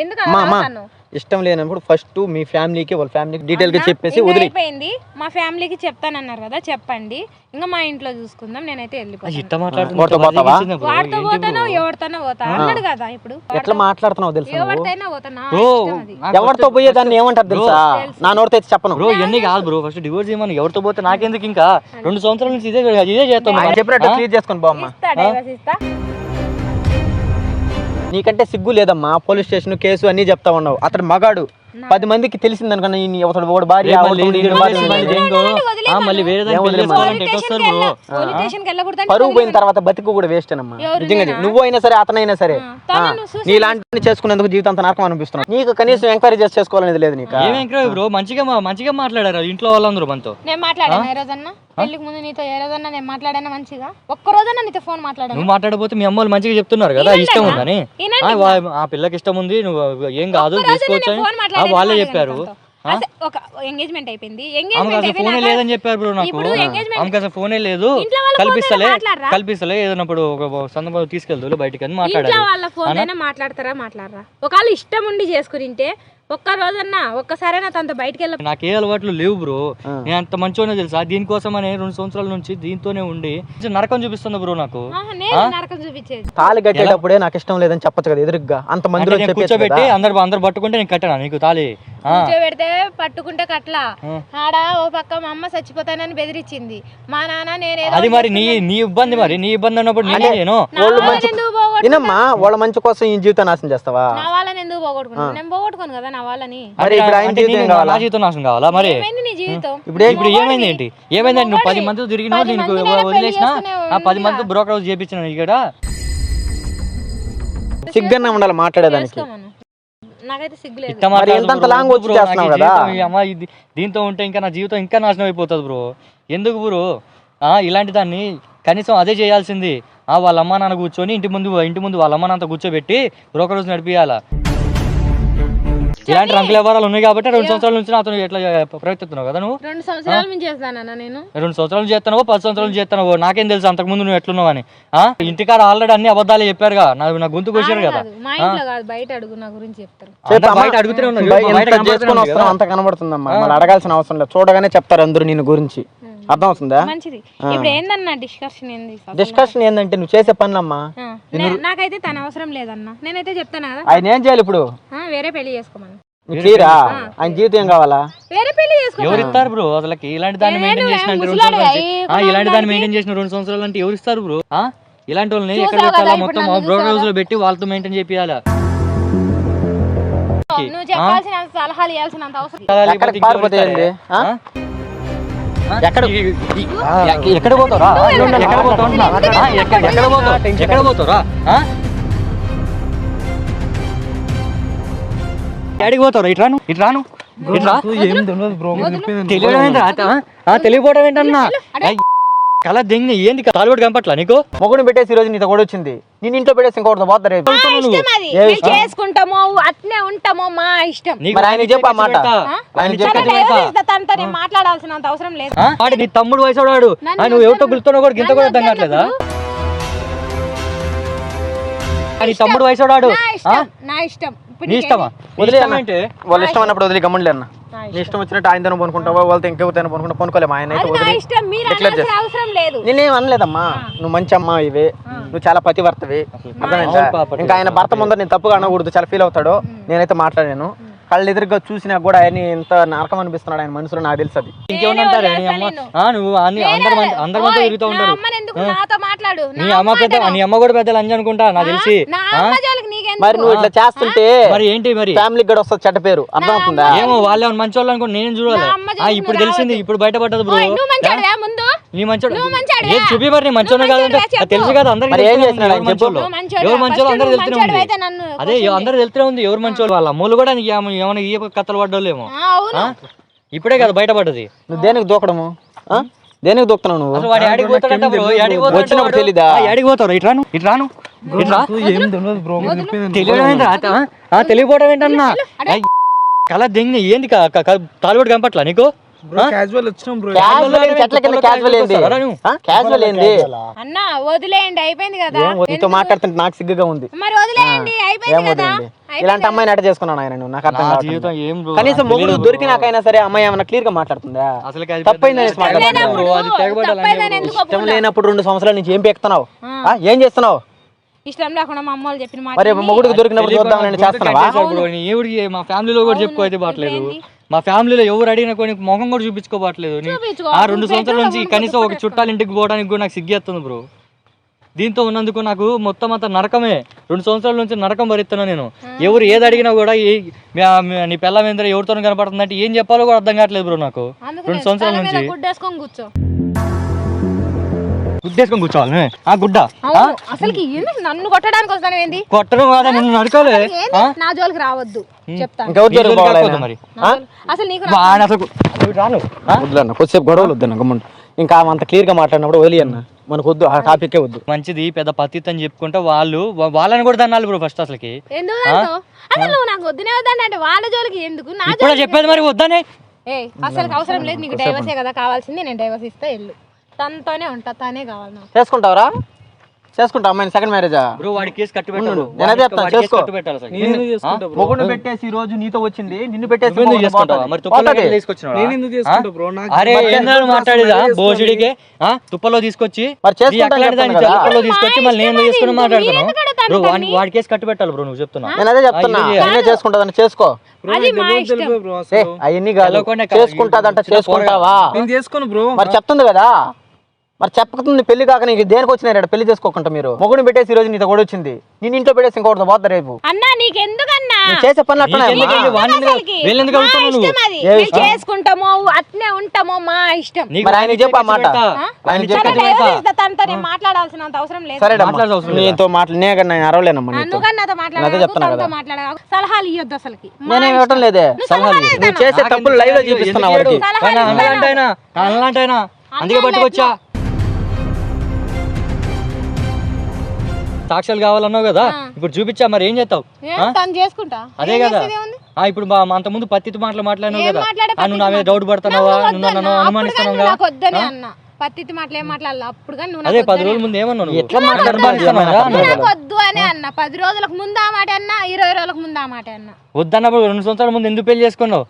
Speaker 2: ఎందుకు?
Speaker 4: ఇష్టం లేనప్పుడు ఫస్ట్ మీ ఫ్యామిలీకి వాళ్ళ ఫ్యామిలీకి
Speaker 2: డీటెయిల్గా
Speaker 4: చెప్పేసి
Speaker 2: ఇంకా
Speaker 4: వదిలి.
Speaker 2: అయిపోయింది. మా ఫ్యామిలీకి చెప్తానన్నారు కదా చెప్పండి. ఇంకా మా ఇంట్లో చూసుకుందాం నేనైతే వెళ్ళిపోతాను.
Speaker 4: వాడితో
Speaker 2: పోతానో ఎవరితోనో పోతా? అన్నాడు కదా ఇప్పుడు.
Speaker 4: ఎట్లా మాట్లాడుతున్నావు తెలుసా?
Speaker 2: ఎవరితైనా పోతానా.
Speaker 4: ఎవరితో పోయేదాన్ని ఏమంటారు తెలుసా? నా నోటితో అయితే చెప్పను.
Speaker 1: బ్రో ఇవన్నీ కాదు బ్రో. ఫస్ట్ డివోర్స్ చేయమని ఎవరితో పోతే నాకెందుకు ఇంకా? రెండు సంవత్సరాల నుంచి ఇదే ఇదే చేస్తాం
Speaker 4: చెప్పినట్టు క్లియర్ చేసుకొని బామ్మ
Speaker 2: ఇస్తా.
Speaker 4: నీకంటే సిగ్గు లేదమ్మా. పోలీస్ స్టేషన్ కేసు అన్నీ చెప్తా ఉన్నావు. అతడు మగాడు. పది మందికి తెలిసిందనుకున్నా ఈ ఒకడు ఒకడు భార్య
Speaker 1: మళ్ళీ వేరే
Speaker 4: పరువు పోయిన తర్వాత బతికు కూడా వేస్ట్ అమ్మా నిజంగా? నువ్వు అయినా సరే అతనైనా సరే.
Speaker 2: తను
Speaker 4: ఆ,
Speaker 2: నువ్వు చూసి-
Speaker 4: నీ ఇలాంటి చేసుకునేందుకు జీవితం నరకం అనిపిస్తున్నావు నీకు కనీసం ఎంక్వైరీ చేసి చేసుకోవాలనేది లేదు నీకు.
Speaker 1: ఏమేం బ్రో? మంచిగా మంచిగా మాట్లాడారు ఇంట్లో వాళ్ళందరూ మనతో.
Speaker 2: నేను మాట్లాడాను ఏ రోజన్నా పెళ్ళికి ముందు నీతో ఏ రోజన్నా నేను మాట్లాడాను మంచిగా? ఒక్క రోజన్నా నీతో ఫోన్ మాట్లాడాను?
Speaker 1: నువ్వు మాట్లాడకపోతే మీ అమ్మ వాళ్ళు మంచిగా చెప్తున్నారు కదా ఇష్టం. ఉందని. ఆ, పిల్లకి ఇష్టం ఉంది నువ్వు ఏం కాదు చేసుకోవచ్చు వాళ్ళే చెప్పారు.
Speaker 2: ఒక ఎంగేజ్మెంట్ అయిపోయింది. ఎంగేజ్మెంట్
Speaker 1: ఫోనే లేదని చెప్పారు బ్రో నాకు. ఆమెకు అసలు ఫోనే లేదు. కల్పిస్తలే? కల్పిస్తలే ఏదన్నప్పుడు ఒక సందర్భం తీసుకెళ్తారు బయటికి అని మాట్లాడారు.
Speaker 2: వాళ్ళ ఫోన్ అయినా మాట్లాడతారా మాట్లాడరా? ఒకవేళ ఇష్టం ఉండి చేసుకునింటే ఒక్క రోజన్నా ఒక్కసారైనా తనతో బయటికి వెళ్ళ
Speaker 1: నాకు ఏ అలవాట్లు లేవు బ్రో. నేను అంత మంచిగానే తెలుసా? దీనికోసం అనే రెండు సంవత్సరాల నుంచి దీంతోనే ఉండి నరకం చూపిస్తుంది బ్రో నాకు?
Speaker 2: నేను నరకం చూపించేది.
Speaker 4: తాళి కట్టేటప్పుడే నాకు ఇష్టం లేదని చెప్పొచ్చు కదా ఎదురుగ్గా. అంత మందిలో
Speaker 1: నేను కూర్చోబెట్టి. అందరు అందరు పట్టుకుంటే నేను కట్టాను నీకు తాళి? ఆ.
Speaker 2: కూర్చోబెడితే పట్టుకుంటే కట్లా ఆడ ఓ పక్క మా అమ్మ చచ్చిపోతానని బెదిరించింది మా నాన్న నేనేదో
Speaker 1: అది మరి నీ నీ ఇబ్బంది మరి. నీ ఇబ్బంది ఉన్నప్పుడు నేనే నేను?
Speaker 4: వాళ్ళ మంచి కోసం ఈ జీవితం నాశనం చేస్తావా?
Speaker 2: నా వాళ్ళని ఎందుకు పోగొట్టుకున్నాను నేను పోగొట్టుకోను కదా నా వాళ్ళని
Speaker 4: మరి ఇప్పుడు ఆయన
Speaker 1: అంటే
Speaker 4: జీవితం
Speaker 1: నేను
Speaker 4: ఏం కావాలా?
Speaker 1: నా జీవితం నాశనం కావాలా? మరి
Speaker 2: ఏమైంది నీ జీవితం?
Speaker 1: ఇప్పుడు ఇప్పుడు ఏమైంది ఏంటి? ఏమైంది నువ్వు పది మంది తిరిగినావు
Speaker 2: పది
Speaker 1: నీకు వదిలేసిన
Speaker 2: చేసుకునే
Speaker 1: ఆ పది
Speaker 2: ఉందిగా.
Speaker 1: మంది బ్రోకర్ హౌస్ చేపించిన ఇక్కడ?
Speaker 4: సిగ్గున్నా ఉండాలి మాట్లాడేదానికి.
Speaker 2: చేసుకోమను నాకైతే సిగ్గులేదు
Speaker 1: ఇట్ట
Speaker 4: మరి
Speaker 1: మాట్లాడదు
Speaker 4: ఇంతంత
Speaker 1: bro.
Speaker 4: లాంగ్
Speaker 1: వద్దు
Speaker 4: వచ్చి
Speaker 1: bro, నాకు
Speaker 4: చేస్తున్నావు
Speaker 1: ఈ
Speaker 4: కదా.
Speaker 1: జీవితం, ఈ అమ్మ ఇది దీంతో ఉంటే ఇంకా నా జీవితం ఇంకా నాశనం అయిపోతుంది బ్రో. ఎందుకు బ్రో? ఆ ఇలాంటి దాన్ని కనీసం అదే చేయాల్సింది. ఆ వాళ్ళ అమ్మ నాన్న కూర్చొని ఇంటి ముందు ఇంటి ముందు వాళ్ళ అమ్మ నాన్నతో కూర్చోబెట్టి బ్రోకర్ రోజు నడిపియాలా? ఇలాంటి రంకుల వ్యవహారాలు ఉన్నాయి కాబట్టి రెండు సంవత్సరాల నుంచి నాతో ఎట్లా ప్రవర్తిస్తున్నావు కదా నువ్వు?
Speaker 2: రెండు సంవత్సరాల నుంచి చేస్తానన్నా నేను.
Speaker 1: రెండు సంవత్సరాలు చేస్తున్నావో పది సంవత్సరాలు చేస్తున్నావో నాకేం తెలుసు అంతకుముందు నువ్వు ఎట్లున్నావు అని. ఆ? ఇంటికాడ ఆల్రెడీ అన్ని అబద్ధాలు చెప్పారుగా. నా నా గొంతుకు వచ్చారు కదా.
Speaker 2: కాదు, మా ఇంట్లో కాదు బయట అడుగు నా గురించి చెప్తారు.
Speaker 1: బయట అడుగుతూనే కదా.
Speaker 4: అంత కనబడుతుందమ్మా. అడగాల్సిన అవసరం లేదు. చూడగానే చెప్తారు అందరూ నేను గురించి. అర్థం అవుతుందా
Speaker 2: మంచిది. ఇప్పుడు ఏందన్నా డిస్కషన్ ఏంది అసలు?
Speaker 4: డిస్కషన్ ఏంటంటే నువ్వు చేసే పనులమ్మా.
Speaker 2: నాకైతే తన అవసరం లేదన్నా. నేనైతే చెప్తాను? కదా
Speaker 4: ఆయన ఏం చేయాలి ఇప్పుడు.
Speaker 2: ఆ, వేరే పెళ్ళి చేసుకోమని.
Speaker 4: నువ్వు తీరా ఆయన జీవితం ఏం కావాలా?
Speaker 2: వేరే పెళ్ళి చేసుకో
Speaker 1: ఎవరు ఇస్తారు బ్రో? అసలుకి ఇలాంటి దాన్ని
Speaker 2: నేను
Speaker 1: మెయింటైన్ చేసిన రెండు సంవత్సరాలు ఇలాంటి దాన్ని మెయింటైన్ చేసిన రెండు సంవత్సరాలు అంటే ఎవరు ఇస్తారు బ్రో? ఇలాంటి వాళ్ళని ఎక్కడ పెట్టాలా? మొత్తం
Speaker 2: నన్ను
Speaker 1: బ్రో
Speaker 2: చూసావు
Speaker 1: హౌస్లో పెట్టి వాళ్ళతో మెయింటైన్
Speaker 2: నువ్వు చెప్పాల్సిన సలహాలు ఇవ్వాల్సినంత అవసరం
Speaker 1: ఎక్కడ? ఎక్కడ పోతారా ఎక్కడ పోతావు? ఎక్కడ పోతావు? ఎక్కడ? ఎక్కడికి పోతావు ఇటు రాను ఇటు రాను. తెలియపోవడం ఏంటన్నా? కళ దెంగి ఏంది తాలుబడి కంపట్లా నీకు?
Speaker 4: మొగుడు పెట్టేసి ఈ రోజు నీతో కూడా వచ్చింది. నేను ఇంట్లో పెట్టేసి ఇంకోటితో పోతారు రేపు.
Speaker 2: ఇష్టం అది. మేము చేసుకుంటామో అట్నే ఉంటామో మా ఇష్టం.
Speaker 1: నీకు
Speaker 4: మరి ఆయనకి చెప్పు ఆ మాట.
Speaker 1: పెడతా.
Speaker 4: ఆయన
Speaker 1: చెప్పు
Speaker 2: సరే,
Speaker 1: పెడతా.
Speaker 2: divorce ఇస్తా, తనతో నేను మాట్లాడాల్సినంత అవసరం లేదు.
Speaker 1: ఆ? వాడు నీ తమ్ముడు వయసు వాడు
Speaker 2: నన్ను
Speaker 1: నువ్వు ఎవరితో
Speaker 2: వద్దన్న-
Speaker 1: పిలుస్తున్నావు కూడా గింత కూడా అర్థం
Speaker 2: నన్ను
Speaker 1: కావట్లేదా?
Speaker 2: వద్దన్నప్పుడు
Speaker 1: ఆ, నీ తమ్ముడు వయసు వాడు
Speaker 2: నా ఇష్టం నా ఇష్టం. ఇప్పుడు
Speaker 1: నీ ఇష్టమా?
Speaker 4: వదిలే
Speaker 1: ఇష్టం
Speaker 4: అన్న.
Speaker 1: ఏంటి?
Speaker 4: వాళ్ళ ఇష్టం అన్నప్పుడు వదిలి గమ్ములే అన్న.
Speaker 2: నా
Speaker 4: నీ ఇష్టం వచ్చినట్టు ఆయనతో పనుకుంటావా వాళ్ళతో ఇంకెవరితో పనుకుంటా పనుకోలేము? ఆయన అయితే
Speaker 2: అది నా
Speaker 4: వదిలి
Speaker 2: ఇష్టం. మీరు
Speaker 4: declare
Speaker 2: అనాల్సిన అవసరం లేదు.
Speaker 4: నేనేం అనలేదమ్మా. నువ్వు మంచి అమ్మ ఇవి. నువ్వు చాలా పతివర్తవి. అర్థమైందా. ఇంకా ఆయన భర్త ముందర నేను తప్పుగా అనకూడదు చాలా ఫీల్ అవుతాడు. నేనైతే మాట్లాడాను. కళ్ళు ఎదురుగా చూసినా కూడా ఆయన ఇంత నరకం అనిపిస్తున్నాడు ఆయన మనసులో నాకు తెలుసు అది.
Speaker 1: ఆ, నువ్వు అన్ని అందరి అందరి మంది తిరుగుతూ ఉంటారు.
Speaker 2: అమ్మని ఎందుకు నాతో మాట్లాడు?
Speaker 1: నీ అమ్మ పెద్ద నీ అమ్మ కూడా పెద్ద లంజ అనుకుంటా నాకు తెలిసి.
Speaker 2: నా అమ్మ జోలికి నీకెందుకు?
Speaker 4: మరి నువ్వు ఇట్లా చేస్తుంటే
Speaker 1: మరి ఏంటి మరి?
Speaker 4: ఫ్యామిలీకి కూడా వస్తుంది చెడ్డ పేరు. అర్థమవుతుందా
Speaker 1: ఏమో వాళ్ళే మంచి వాళ్ళు అనుకో నేను చూడాలి? ఇప్పుడు తెలిసింది ఇప్పుడు బయటపడ్డది బ్రో నీ మంచోడు.
Speaker 2: నువ్వు?
Speaker 1: ఏం చూపి మరి నీ మంచోడు? కాదంటే? అది తెలుసు. కదా అందరికి
Speaker 4: ఏం చేస్తున్నాడు? ఆయన చెప్పు.
Speaker 1: ఎవరు మంచోళ్ళు
Speaker 2: నువ్వు మంచోడివా?
Speaker 1: ఎవరు మంచోళ్ళు
Speaker 2: First
Speaker 1: అందరూ తెలుస్తూనే ఉంది అదే అందరూ తెలుస్తూనే ఉంది ఎవరు మంచోళ్ళు వాళ్ళ అమ్మలు కూడా ఏమైనా ఈ కథలు పడ్డోళ్ళేమో
Speaker 2: ఆ, అవును.
Speaker 1: ఆ? ఇప్పుడే కదా బయటపడ్డది.
Speaker 4: నువ్వు దేనికి దూకడము? ఆ? దేనికి దూకుతున్నావు నువ్వు?
Speaker 1: వాడు
Speaker 4: వచ్చినప్పుడు? తెలీదా?
Speaker 1: ఆ, యాడికి పోతారు ఇటు రాను. ఇటు రాను. ఇటు రా.
Speaker 5: ఏం తెలియదు బ్రో
Speaker 1: తెలియడం తెలియపోవడం ఏంటన్నా? కళ దెంగి ఏంది తాలుబడి కంపట్లా నీకు?
Speaker 5: క్యాజువల్ వచ్చినాం బ్రో
Speaker 4: క్యాజువల్ ఏంది? చెట్ల కింద క్యాజువల్ ఏంది?
Speaker 1: వస్తారా. నువ్వు?
Speaker 4: ఆ? క్యాజువల్ ఏంది?
Speaker 2: అన్న వదిలేయండి అయిపోయింది కదా.
Speaker 4: ఏం వద్దు, నీతో మాట్లాడుతుంటే నాకు సిగ్గుగా ఉంది.
Speaker 2: మరి వదిలేయండి
Speaker 4: ఏం
Speaker 2: అయిపోయింది కదా.
Speaker 4: వదిలేండి? ఇలాంటి అమ్మాయిని అట చేసుకున్నాను ఆయన నువ్వు నాకు అర్థం
Speaker 1: నా
Speaker 4: కావట్లేదు.
Speaker 1: జీవితం ఏం బ్రో
Speaker 4: కనీసం మొగుడు దొరికినాకైనా సరే అమ్మాయి ఏమైనా క్లియర్గా మాట్లాడుతుందా?
Speaker 1: అసలు
Speaker 4: తప్పైందని ఇష్టం? లేనప్పుడు రెండు సంవత్సరాల నుంచి ఏం పెక్తున్నావు? ఆ? ఏం చేస్తున్నావు?
Speaker 2: ఇష్టం లేకుండా మా చెప్పిన మాట
Speaker 4: మరి మొగుడికి దొరికినప్పుడు
Speaker 1: గొంతు
Speaker 4: చేస్తున్నావా?
Speaker 1: మా ఫ్యామిలీలో కూడా బాట్లేదు మా ఫ్యామిలీలో ఎవరు అడిగినా కొన్ని ముఖం కూడా చూపించుకోవట్లేదు. ఆ రెండు సంవత్సరాల నుంచి కనీసం ఒక చుట్టాల ఇంటికి పోవడానికి కూడా నాకు సిగ్గేస్తుంది బ్రో. దీంతో ఉన్నందుకు నాకు మొత్తం అంతా నరకమే. రెండు సంవత్సరాల నుంచి నరకం భరిస్తున్నా నేను. ఎవరు ఏది అడిగినా కూడా నీ పిల్లం ఏంద్ర ఎవరితో కనపడుతుందంటే ఏం చెప్పాలో కూడా అర్థం కావట్లేదు బ్రో నాకు. రెండు సంవత్సరాల
Speaker 2: మీద
Speaker 1: నుంచి. గుద్దేసుకొని కూర్చోవాలి. ఆ గుడ్డ.
Speaker 2: అసలుకి నన్ను కొట్టడానికి వస్తాను ఏంది?
Speaker 1: కొట్టడం కాదా నిన్ను నరకాలే
Speaker 2: ఏంది? నా జోలికి రావద్దు. చెప్తాను.
Speaker 1: మరి
Speaker 2: అసలు నీకు
Speaker 1: రాను?
Speaker 4: వద్దులన్న కొద్దిసేపు గొడవలు వద్దన్న ఇంకా అంత క్లియర్గా మాట్లాడినప్పుడు వదిలి అన్న. మనకు వద్దు ఆ టాపిక్ వద్దు.
Speaker 1: మంచిది పెద్ద పత్తిత్ అని చెప్పుకుంటే వాళ్ళు వాళ్ళని కూడా తన్నాలి బ్రో ఫస్ట్ అసలుకి.
Speaker 2: ఎందుకు అంటావు? అసలు నాకు వద్దునే అంటే వాళ్ళ జోలికి ఎందుకు? నా
Speaker 1: చెప్పేది మరి వద్దనే.
Speaker 2: ఏ అసలు అవసరం లేదు నీకు డైవర్సే కదా కావాల్సింది నేను డైవర్స్ ఇస్తే వెళ్ళు. తనతోనే ఉంటా తనే కావాలి నాకు.
Speaker 4: చేసుకుంటావరా? చేసుకుంటా అమ్మాయిని సెకండ్ మ్యారేజా
Speaker 1: బ్రో వాడి కేసు కట్టు పెట్టాలి.
Speaker 4: ఉండు, నేను అదే చెప్తా, చేసుకో.
Speaker 1: కట్టు పెట్టాలి.
Speaker 5: నేను చేసుకుంటా బ్రో.
Speaker 4: మొగుడు పెట్టేసి ఈ రోజు నీతో వచ్చింది నిన్ను పెట్టేసి
Speaker 1: నువ్వు చేసుకుంటావా? మరి తీసుకొచ్చినావా?
Speaker 5: నేను ఎందుకు చేసుకుంటా బ్రో? నాకు
Speaker 1: అరే ఏందని మాట్లాడేదా? బోసిడికి ఆ? తుప్పలో తీసుకొచ్చి?
Speaker 4: మరి చేసుకుంటా
Speaker 1: దాన్ని. తుప్పలో తీసుకొచ్చి మళ్ళీ నేను చేసుకుని
Speaker 2: అడుగుతారు
Speaker 1: బ్రో వాడి? వాడి కేసు కట్టు పెట్టాలి బ్రో నువ్వు చెప్తున్నా.
Speaker 4: నేను అదే చెప్తున్నా. నేనే చేసుకుంటాదని చేసుకో. అవన్నీ కాదు. చేసుకుంటాదంట చేసుకుంటావా?
Speaker 5: నేను చేసుకోను బ్రో.
Speaker 4: మరి చెప్తుంది కదా. మరి చెప్పకుండా పెళ్ళి కాక నీకు దేనికి వచ్చినారు పెళ్ళి చేసుకోకుండా మీరు? మొగుడు పెట్టేసి ఈ రోజు నీతో కూడా వచ్చింది. నేను ఇంట్లో పెట్టేసి ఇంకోటితో పోతా రేపు.
Speaker 2: అన్నా నీకెందుకన్నా?
Speaker 4: నువ్వు చేసే పనులు
Speaker 2: మేము
Speaker 4: ఇష్టం?
Speaker 2: చేసుకుంటామో అట్నే ఉంటామో మా ఇష్టం.
Speaker 4: మరి ఆయనకి చెప్పు ఆ మాట. ఆయన
Speaker 1: చెప్పు
Speaker 2: మాట్లాడాల్సినంత అవసరం లేదు.
Speaker 4: సరే
Speaker 1: మాట్లాడాల్సిన అవసరం లేదా?
Speaker 4: నీతో మాటలు నే కానీ నేను అరవలేనమ్మా నీతో.
Speaker 2: నువ్వు నాతో
Speaker 4: నేను అదే
Speaker 2: మాట్లాడాలి
Speaker 4: చెప్తున్నా
Speaker 2: తనతో
Speaker 4: కదా.
Speaker 2: మాట్లాడాలి. సలహాలు ఇవ్వద్దు అసలుకి. మా
Speaker 4: నేనేం
Speaker 2: ఇష్టం.
Speaker 4: ఇవ్వటం లేదే.
Speaker 2: నువ్వు
Speaker 4: సలహాలు
Speaker 2: సలహాలు
Speaker 4: నువ్వు
Speaker 2: ఇస్తాను.
Speaker 4: చేసే తప్పులు లైవ్లో వాడికి.
Speaker 1: ఆయన అన్నలాంటైనా అందుకే పట్టుకొచ్చా? సాక్ష్యాలు కావాలన్నావు కదా. ఇప్పుడు చూపించా మరి ఏం చేస్తావు?
Speaker 2: చేసుకుంటా.
Speaker 1: అదే కదా? ఆ, ఇప్పుడు అంత ముందు పత్తితో మాటలు మాట్లాడినావు కదా. నువ్వు నా మీద డౌట్ పడుతున్నావా నువ్వు అనుమానిస్తున్నావు
Speaker 2: మాటలు ఏం మాట్లాడాలి? అప్పుడు కానీ నువ్వు
Speaker 1: అదే
Speaker 2: నాకు
Speaker 1: పది రోజుల ముందు ఏమన్నావు నువ్వు?
Speaker 4: ఎట్లా
Speaker 1: నన్ను
Speaker 4: మాట్లాడతావు?
Speaker 1: అనుమానిస్తున్నావా?
Speaker 4: ఏమైనా
Speaker 1: అన్నావు.
Speaker 2: నాకు వద్దు అని అన్న. పది రోజులకు ముందు ఆ మాట అన్న ఇరవై రోజులకు ముందు ఆ మాట అన్న.
Speaker 1: వద్దన్నప్పుడు రెండు సంవత్సరాల ముందు ఎందుకు పెళ్ళి చేసుకున్నావు?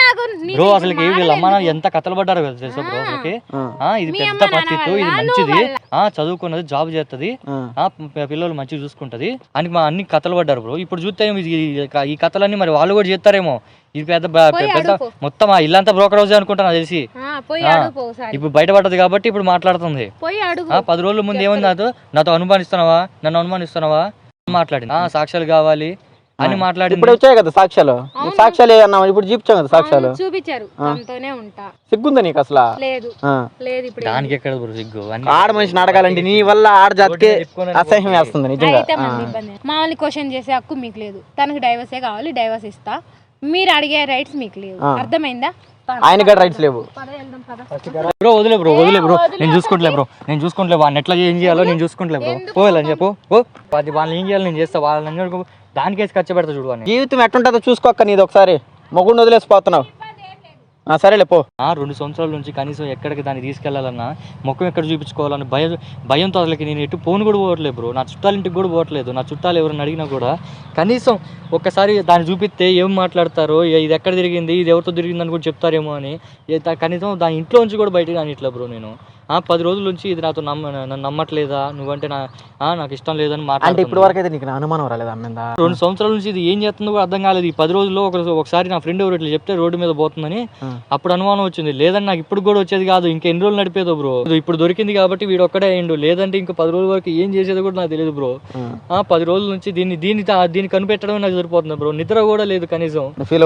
Speaker 2: నాకు
Speaker 1: బ్రో అసలుకి వీళ్ళ అమ్మ నాన్న? ఎంత కథలు పడ్డారు కదా తెలుసా బ్రో అసలుకి?
Speaker 4: ఆ.
Speaker 1: ఇది పెద్ద పత్తిత్తు ఇది మంచిది. ఆ చదువుకున్నది జాబ్ చేస్తుంది.
Speaker 4: ఆ.
Speaker 1: పిల్లలు మంచిగా చూసుకుంటది. అని మా అన్ని కథలు పడ్డారు బ్రో ఇప్పుడు చూస్తే ఈ- ఈ కథలన్నీ మరి వాళ్ళు కూడా చేస్తారేమో. ఇది పెద్ద బ- పెద్ద. మొత్తం ఆ ఇల్లంతా బ్రోకర్ హౌస్ అనుకుంటా నాకు తెలిసి.
Speaker 2: ఆ, పోయి
Speaker 1: ఆ.
Speaker 2: అడుగు ఒకసారి.
Speaker 1: ఇప్పుడు బయటపడ్డది కాబట్టి ఇప్పుడు మాట్లాడుతుంది.
Speaker 2: పోయి అడుగు.
Speaker 1: ఆ పది రోజుల ముందు ఏముంది నాతో? నాతో అనుమానిస్తున్నావా? నన్ను అనుమానిస్తున్నావా? మాట్లాడింది. ఆ సాక్ష్యాలు కావాలి. అని మాట్లాడింది.
Speaker 4: ఇప్పుడు వచ్చాయి కదా సాక్ష్యాలు? సాక్ష్యాలు అన్నావు ఇప్పుడు చూపించాం కదా సాక్ష్యాలు?
Speaker 2: చూపించారు. తనతోనే ఉంటా.
Speaker 4: సిగ్గుందా నీకు అసలు?
Speaker 2: లేదు. లేదు ఇప్పుడు
Speaker 1: దానికి ఎక్కడ బ్రో సిగ్గు? అన్ని
Speaker 4: ఆడ మనిషిని అడగాలంటే నీ వల్ల ఆడ జాతికే అసహ్యం వేస్తుంది నిజంగా.
Speaker 2: మామూలు క్వశ్చన్ చేసే హక్కు మీకు లేదు. తనకు డైవర్సే కావాలి డైవర్స్ ఇస్తా. మీరు అడిగే రైట్స్ మీకు లేవు. అర్థమైందా? పద.
Speaker 4: ఆయన కూడా రైట్స్ లేవు.
Speaker 2: పద వెళ్దాం, పద.
Speaker 1: బ్రో వదిలే బ్రో. వదిలే బ్రో నేను చూసుకుంటలే బ్రో. నేను చూసుకుంటలే వాళ్ళని ఎట్లా ఏం చేయాలో నేను చూసుకుంటలే బ్రో. పోవాలని చెప్పు. ఓ అది వాళ్ళని ఏం చేయాలో నేను చేస్తా. వాళ్ళని అన్ని దానికేసి ఖర్చు పెడతా చూడు వాడిని
Speaker 4: జీవితం ఎట్టుంటుందో చూసుకోక్క నీది ఒకసారి. మొగుడిని వదిలేసిపోతున్నావు. ఆ, సరేలే పో.
Speaker 1: ఆ రెండు సంవత్సరాల నుంచి కనీసం ఎక్కడికి దాన్ని తీసుకెళ్ళాలన్నా ముఖం ఎక్కడ చూపించుకోవాలని భయం భయంతో అసలుకి నేను ఎటు ఫోన్ కూడా పోవట్లేదు బ్రో. నా చుట్టాల ఇంటికి కూడా పోవట్లేదు. నా చుట్టాలు ఎవరైనా అడిగినా కూడా కనీసం ఒక్కసారి దాన్ని చూపిస్తే ఏం మాట్లాడతారో ఇది ఎక్కడ తిరిగింది ఇది ఎవరితో తిరిగిందని కూడా చెప్తారేమో అని కనీసం దాని ఇంట్లో నుంచి కూడా బయటకు రానిట్లే బ్రో నేను. పది రోజుల నుంచి ఇది నాతో నమ్మ నన్ను నమ్మట్లేదా? నువ్వంటే నా నాకు ఇష్టం లేదని
Speaker 4: అంటే
Speaker 1: మాట్లాడుతుంది
Speaker 4: ఇప్పుడు వరకు అయితే నీకు అనుమానం రాలేదు అన్న మీద
Speaker 1: రెండు సంవత్సరాల నుంచి ఇది ఏం చేస్తుందో కూడా అర్థం కాలేదు. ఈ పది రోజుల్లో ఒక ఒకసారి నా ఫ్రెండ్ ఎవరు ఇట్లా చెప్తే రోడ్డు మీద పోతుందని. అప్పుడు అనుమానం వచ్చింది. లేదని నాకు ఇప్పుడు కూడా వచ్చేది కాదు. ఇంకా ఎన్ని రోజులు నడిపేదో బ్రో. ఇప్పుడు దొరికింది కాబట్టి వీడు ఒక్కడే అయ్యిండు. లేదంటే ఇంకా పది రోజుల వరకు ఏం చేసేది కూడా నాకు తెలియదు బ్రో. ఆ. పది రోజుల నుంచి దీన్ని దీన్ని దీన్ని కనిపెట్టడమే నాకు సరిపోతుంది బ్రో. నిద్ర కూడా లేదు కనీసం.
Speaker 4: ఫీల్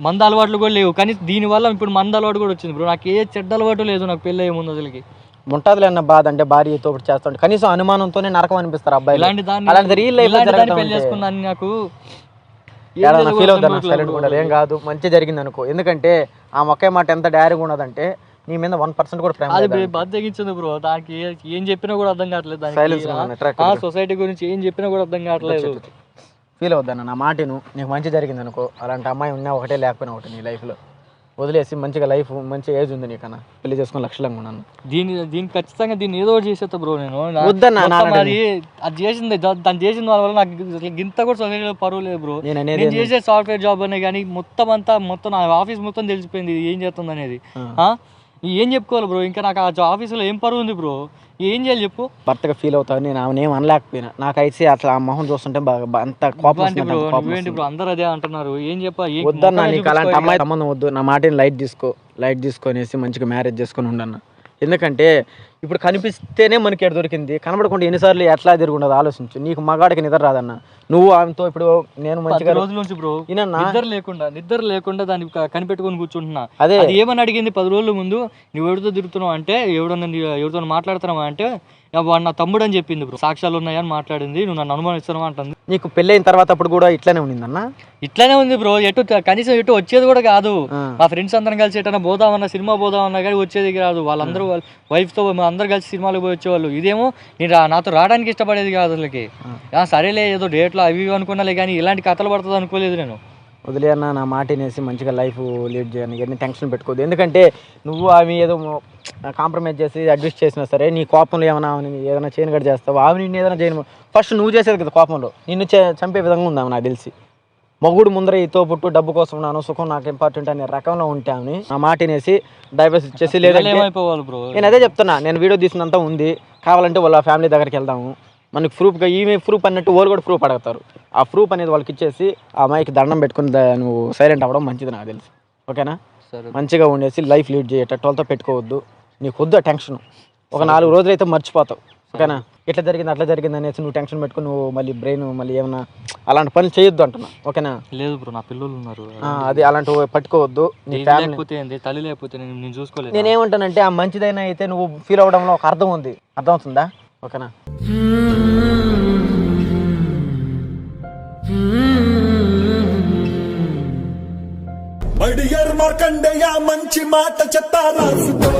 Speaker 1: మంద అలవాట్లు కూడా లేవు. కానీ దీని వల్ల ఇప్పుడు మంద అలవాటు కూడా వచ్చింది బ్రో. నాకు ఏ చెడ్డ అలవాటు లేదు. నాకు పెళ్ళి ముందు అసలుకి
Speaker 4: ఉంటదిలే అన్న బాధ అంటే భార్యతో ఒకటి చేస్తుంటే కనీసం అనుమానంతోనే నరకం అనిపిస్తారు అబ్బాయి
Speaker 1: ఇలాంటి దాన్ని
Speaker 4: అలాంటి రియల్ లైఫ్
Speaker 1: పెళ్ళి చేసుకున్నాను నాకు ఏం
Speaker 4: ఫీల్ అవుతాను. సైలెంట్ ఉండాలి. ఏం కాదు. మంచి జరిగింది అనుకో. ఎందుకంటే ఆ మొక్కే మాట ఎంత డైరీగా ఉన్నదంటే నీ మీద వన్ పర్సెంట్ కూడా ప్రేమ
Speaker 1: అది. బాధ తెగించింది బ్రో. దానికి ఏ- చెప్పినా కూడా అర్థం కావట్లేదు
Speaker 4: ఉంది.
Speaker 1: సొసైటీ గురించి ఏం చెప్పినా కూడా అర్థం కావట్లేదు.
Speaker 4: ఫీల్ అవుద్దన్న నా మాటను. నీకు మంచి జరిగింది అనుకో. అలాంటి అమ్మాయి ఉన్నా ఒకటే లేకపోయినా ఒకటి నీ లైఫ్లో వదిలేసి మంచిగా లైఫ్ మంచి ఏజ్ ఉంది నీకన్నా. పెళ్ళి చేసుకుని లక్షలంగా ఉన్నాను.
Speaker 1: దీని దీన్ని ఖచ్చితంగా దీన్ని ఏదో ఒకటి చేసేస్తా బ్రో నేను.
Speaker 4: వద్దన్నా,
Speaker 1: అది చేసింది దాన్ని చేసిన వల్ల నాకు గింత కూడా సొసైటీలో పరువు లేదు బ్రో.
Speaker 4: నేను
Speaker 1: చేసే సాఫ్ట్వేర్ జాబ్ అనే కానీ మొత్తం అంతా మొత్తం నా ఆఫీస్ మొత్తం తెలిసిపోయింది ఏం చేస్తుంది అనేది
Speaker 4: ఆ.
Speaker 1: ఏం చెప్పుకోవాలి బ్రో? ఇంకా నాకు ఆ ఆఫీసులో ఏం పరువు ఉంది బ్రో? ఏం చేయాలి చెప్పు.
Speaker 4: భర్తగా ఫీల్ అవుతావు నేను ఆమె ఏం అనలేకపోయినా. నాకైతే అసలు ఆ మొహం చూస్తుంటే బాగా అంత కోపం
Speaker 1: బ్రో? అందరు అదే అంటున్నారు. ఏం చెప్పా? ఏం
Speaker 4: వద్దన్నా నీకు అలాంటి అమ్మాయి సంబంధం వద్దు. నా మాటని లైట్ తీసుకో. లైట్ తీసుకొనేసి మంచిగా మ్యారేజ్ చేసుకొని ఉండన్న ఎందుకంటే ఇప్పుడు కనిపిస్తేనే మనకి ఎక్కడ దొరికింది? కనబడకుండా ఎన్నిసార్లు ఎట్లా తిరుగుండదు? ఆలోచించు. నీకు మగాడికి నిద్ర రాదన్న. నువ్వు ఆమెతో ఇప్పుడు నేను మంచిగా
Speaker 1: రోజుల నుంచి బ్రో? నిద్ర లేకుండా నిద్ర లేకుండా దాన్ని కనిపెట్టుకొని కూర్చుంటున్నా.
Speaker 4: అదే.
Speaker 1: ఏమని అడిగింది పది రోజుల ముందు? నువ్వు ఎవరితో తిరుగుతున్నావు అంటే ఎవడన్నా ఎవరితో మాట్లాడుతున్నావా అంటే "యా, వాడు నా తమ్ముడు అని చెప్పింది బ్రో. సాక్ష్యాలు ఉన్నాయని మాట్లాడింది. నువ్వు నన్ను అనుమానిస్తున్నావా అంటుంది.
Speaker 4: నీకు పెళ్ళైన తర్వాత అప్పుడు కూడా ఇట్లానే ఉండిందన్న?
Speaker 1: ఇట్లానే ఉంది బ్రో. ఎటు కనీసం ఎటు వచ్చేది కూడా కాదు. మా ఫ్రెండ్స్ అందరం కలిసి ఎటన్నా పోదామన్నా సినిమా పోదామన్నా కానీ వచ్చేది కాదు. వాళ్ళందరూ వాళ్ళ వైఫ్తో అందరు కలిసి సినిమాలకు పోయి వచ్చేవాళ్ళు. ఇదేమో నేను రా- నాతో రావడానికి ఇష్టపడేది కాదు అసలుకి. సరేలే ఏదో డేట్లో అవి అనుకున్నాలే కానీ ఇలాంటి కథలు పడుతుంది అనుకోలేదు నేను.
Speaker 4: వదిలే అన్న నా మాట వినేసి మంచిగా లైఫ్ లీడ్ చేయని ఎన్ని టెన్షన్ పెట్టుకోవద్దు. ఎందుకంటే నువ్వు ఆమె ఏదో కాంప్రమైజ్ చేసి అడ్జస్ట్ చేసినా సరే నీ కోపంలో ఏమైనా ఆమెని ఏదైనా చేయని గడి చేస్తావు? ఆమె నిన్ను ఏదైనా చేయను ఫస్ట్ నువ్వు చేసేది కదా కోపంలో. నిన్ను చంపే విధంగా ఉంది ఆమె నాకు తెలిసి. మొగుడు ముందర ఈతో పుట్టు డబ్బు కోసం ఉన్నాను సుఖం నాకు ఇంపార్టెంట్ అనే రకంలో ఉంటే ఆమెని నా మాట వినేసి డైవర్స్ ఇచ్చేసి లేదంటే నేను అదే చెప్తున్నా నేను వీడియో తీసినంత ఉంది. కావాలంటే వాళ్ళ ఫ్యామిలీ దగ్గరికి వెళ్దాము. మనకి ప్రూఫ్గా ఈమె ప్రూఫ్ అన్నట్టు వాళ్ళు కూడా ప్రూఫ్ అడుగుతారు. ఆ ప్రూఫ్ అనేది వాళ్ళకి ఇచ్చేసి ఆ అమ్మాయికి దండం పెట్టుకుని నువ్వు సైలెంట్ అవ్వడం మంచిది నాకు తెలిసి. ఓకేనా?
Speaker 1: సరే.
Speaker 4: మంచిగా ఉండేసి లైఫ్ లీడ్ చేయటట్టు వాళ్ళతో పెట్టుకోవద్దు. నీకు వద్దు టెన్షన్. ఒక నాలుగు రోజులు అయితే మర్చిపోతావు. ఓకేనా? ఇట్లా జరిగింది అట్లా జరిగింది అనేసి నువ్వు టెన్షన్ పెట్టుకుని నువ్వు మళ్ళీ బ్రెయిన్ మళ్ళీ ఏమైనా అలాంటి పనులు చేయొద్దు అంటున్నా. ఓకేనా?
Speaker 1: లేదు బ్రో నా పిల్లలు ఉన్నారు.
Speaker 4: ఆ, అది అలాంటివి పట్టుకోవద్దు. నీ ఫ్యామిలీ
Speaker 1: తల్లి లేకపోతే నేను నేను చూసుకోలేదు?
Speaker 4: నేనేమంటానంటే ఆ మంచిదైనా అయితే నువ్వు ఫీల్ అవడంలో ఒక అర్థం ఉంది. అర్థం అవుతుందా? ఓకేనా?
Speaker 6: బడియర్ మార్కండేయ మంచి మాట చెత్త రాసుకో